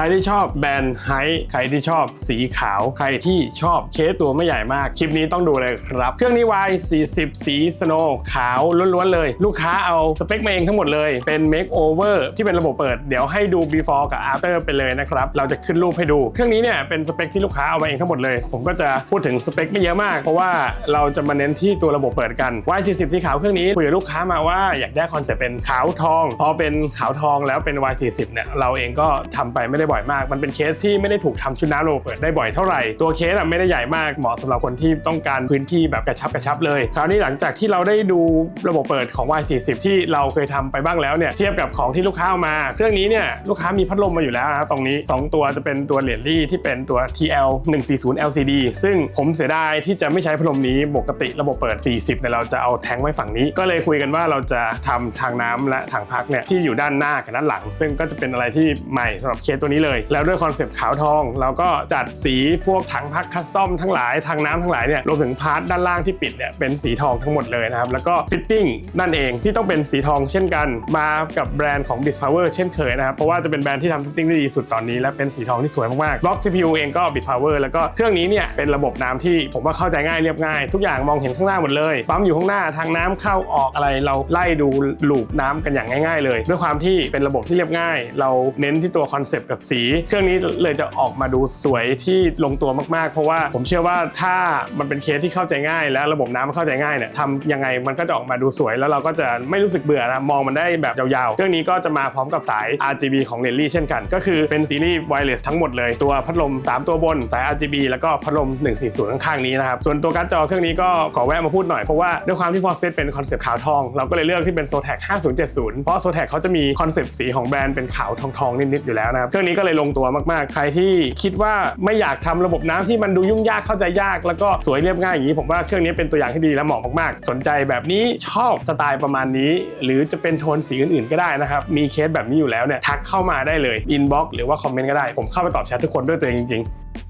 รที่ชอบแบรนด์ไฮใครที่ชอบสีขาว ใครที่ชอบเคสตัวไม่ใหญ่มาก คลิปนี้ต้องดูเลยครับ เครื่องนี้ Y 40 สีสโนว์ขาวล้วนๆเลย ลูกค้าเอาสเปคมาเองทั้งหมดเลยเป็น make over ที่เป็นระบบเปิด เดี๋ยวให้ดู before กับ after ไปเลยนะครับ เราจะขึ้นรูปให้ดู เครื่องนี้เนี่ยเป็นสเปคที่ลูกค้าเอามาเองทั้งหมดเลย ผมก็จะพูดถึงสเปคไม่เยอะมาก เพราะว่าเราจะมาเน้นที่ตัวระบบเปิดกัน Y 40 สีขาวเครื่องนี้คุยกับลูกค้ามาว่าอยากได้คอนเซ็ปต์เป็นขาวทอง พอเป็นขาวทองแล้วเป็น Y 40 เนี่ยเราเองก็ทำไปไม่ได้บ่อยมาก มันเป็นเคสที่ไม่ได้ถูกทำชุดน้ำระบบเปิดได้บ่อยเท่าไหร่ ตัวเคสอะไม่ได้ใหญ่มากเหมาะสำหรับคนที่ต้องการพื้นที่แบบกระชับกระชับเลย คราวนี้หลังจากที่เราได้ดูระบบเปิดของ Y 40 ที่เราเคยทำไปบ้างแล้วเนี่ยเทียบกับของที่ลูกค้าเอามา เครื่องนี้เนี่ยลูกค้ามีพัดลมมาอยู่แล้วนะครับตรงนี้ 2 ตัวจะเป็นตัวเหรียญลี่ที่เป็นตัว TL 140 LCD ซึ่งผมเสียดายที่จะไม่ใช้พัดลมนี้ปกติระบบเปิด 40เนี่ยเราจะเอาแทงไว้ฝั่งนี้ ก็เลยคุยกันว่าเราจะทำทางน้ำและทางพักเนี่ยที่อยู่ด้านหน้ากับด้านหลัง ซึ่งก็จะเป็นอะไรที่ใหม่สำหรับเคสตัวนี้เลย แล้วด้วยคอนเซปต์ขาวทอง เราก็จัดสีพวกถังพักคัสตอมทั้งหลายทางน้ำทั้งหลายเนี่ยรวมถึงพาร์ทด้านล่างที่ปิดเนี่ยเป็นสีทองทั้งหมดเลยนะครับแล้วก็ฟิตติ้งนั่นเองที่ต้องเป็นสีทองเช่นกัน มากับแบรนด์ของ Bitpower เช่นเคยนะครับเพราะว่าจะเป็นแบรนด์ที่ทำฟิตติ้งได้ดีสุดตอนนี้และเป็นสีทองที่สวยมากๆบล็อก CPU เองก็ Bitpower แล้วก็เครื่องนี้เนี่ยเป็นระบบน้ำที่ผมว่าเข้าใจง่ายเรียบง่าย ทุกอย่างมองเห็นข้างหน้าหมดเลยปั๊มอยู่ข้างหน้าทางน้ำเข้าออกอะไรเราไล่ดูลูปน้ำกันอย่างง่าย ๆ เลย ด้วยความที่เป็นระบบที่เรียบง่าย เราเน้นที่ตัวคอนเซปต์กับสี เครื่องนี้เลยจะออกมาดูสวยที่ลงตัวมากๆ เพราะว่าผมเชื่อว่าถ้ามันเป็นเคสที่เข้าใจง่าย และระบบน้ำมันเข้าใจง่ายเนี่ยทำยังไงมันก็จะออกมาดูสวย แล้วเราก็จะไม่รู้สึกเบื่อนะมองมันได้แบบยาวๆ เครื่องนี้ก็จะมาพร้อมกับสาย RGB ของเ e ลลี่เช่นกัน ก็คือเป็นซีรีส์ไวเลสทั้งหมดเลยตัวพัดลม 3 ตัวบนสาย RGB แล้วก็พัดลม 140 ข้างๆนี้นะครับส่วนตัวการ์ดจอเครื่องนี้ก็ขอแวะมาพูดหน่อยเพราะว่าด้วยความที่พอเซตเป็นคอนเซปต์ขาวทองเราก็เลยเลือกที่เป็น Zotac 5070 เพราะ Zotac เขาจะมีคอนเซปต์สีของแบรนด์เป็นขาวทองๆนิดๆอยู่แล้วนะครับเครื่องนี้ก็เลยลงตัวมากๆ ใครที่คิดว่าไม่อยากทำระบบน้ำที่มันดูยุ่งยากเข้าใจยาก แล้วก็สวยเรียบง่ายอย่างนี้ ผมว่าเครื่องนี้เป็นตัวอย่างที่ดีและเหมาะมากๆ สนใจแบบนี้ชอบสไตล์ประมาณนี้ หรือจะเป็นโทนสีอื่นๆก็ได้นะครับ มีเคสแบบนี้อยู่แล้วเนี่ยทักเข้ามาได้เลยอินบ็อกซ์หรือว่าคอมเมนต์ก็ได้ ผมเข้าไปตอบแชททุกคนด้วยตัวเองจริงๆ